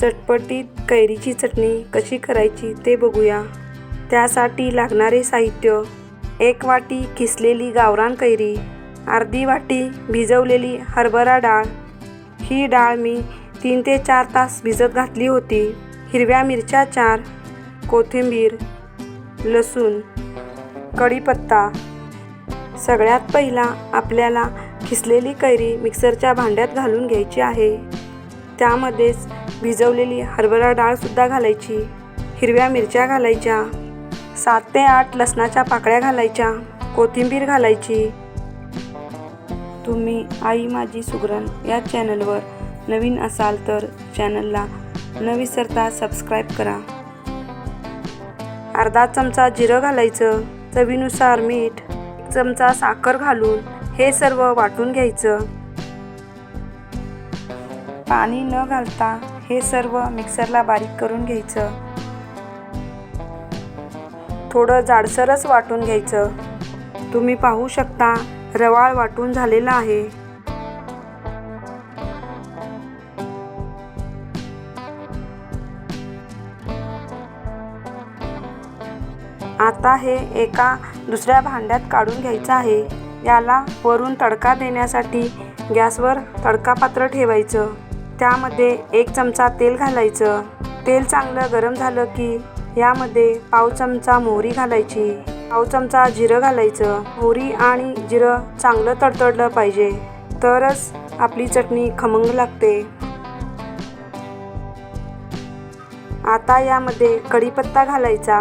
चटपटीत कैरीची चटणी कशी करायची ते बघूया. त्यासाठी लागणारे साहित्य एक वाटी किसलेली गावरान कैरी अर्धी वाटी भिजवलेली हरभरा डाळ. ही डाळ मी तीन ते चार तास भिजत घातली होती. हिरव्या मिरच्या चार कोथिंबीर लसूण कढीपत्ता. सगळ्यात पहिला आपल्याला खिसलेली कैरी मिक्सरच्या भांड्यात घालून घ्यायची आहे. त्यामध्येच भिजवलेली हरभरा डाळसुद्धा घालायची. हिरव्या मिरच्या घालायच्या. सात ते आठ लसणाच्या पाकळ्या घालायच्या. कोथिंबीर घालायची. तुम्ही आई माझी सुगरण या चॅनलवर नवीन असाल तर चॅनलला न विसरता सबस्क्राईब करा. अर्धा चमचा जिरं घालायचं. चवीनुसार मीठ एक चमचा साखर घालून हे सर्व वाटून घ्यायचं. पाणी न घालता हे सर्व मिक्सरला बारीक करून घ्यायचं. थोडं जाडसरच वाटून घ्यायचं. तुम्ही पाहू शकता रवाळ वाटून झालेला आहे. आता हे एका दुसऱ्या भांड्यात काढून घ्यायचं आहे. याला वरून तडका देण्यासाठी गॅसवर तडका पात्र ठेवायचं. त्यामध्ये एक चमचा तेल घालायचं. तेल चांगलं गरम झालं की यामध्ये पाव चमचा मोहरी घालायची. पाव चमचा जिरं घालायचं. मोहरी आणि जिरं चांगलं तडतडलं पाहिजे. तरच आपली चटणी खमंग लागते. आता यामध्ये कढीपत्ता घालायचा.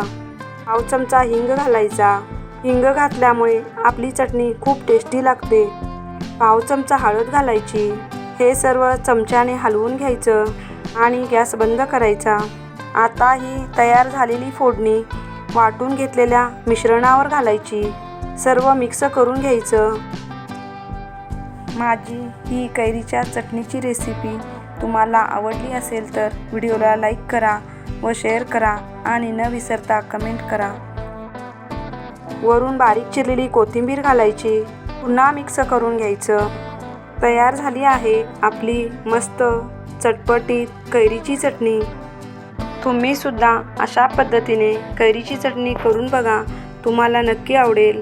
पाव चमचा हिंग घालायचा. हिंग घातल्यामुळे आपली चटणी खूप टेस्टी लागते. पाव चमचा हळद घालायची. हे सर्व चमच्याने हलवून घ्यायचं आणि गॅस बंद करायचा. आता ही तयार झालेली फोडणी वाटून घेतलेल्या मिश्रणावर घालायची. सर्व मिक्स करून घ्यायचं. माझी ही कैरीच्या चटणीची रेसिपी तुम्हाला आवडली असेल तर व्हिडिओला लाईक करा व शेअर करा आणि न विसरता कमेंट करा. वरून बारीक चिरलेली कोथिंबीर घालायची. पुन्हा मिक्स करून घ्यायचं. तयार झाली आहे आपली मस्त चटपटीत कैरीची चटणी. तुम्ही सुद्धा अशा पद्धतीने कैरीची चटणी करून बघा तुम्हाला नक्की आवडेल.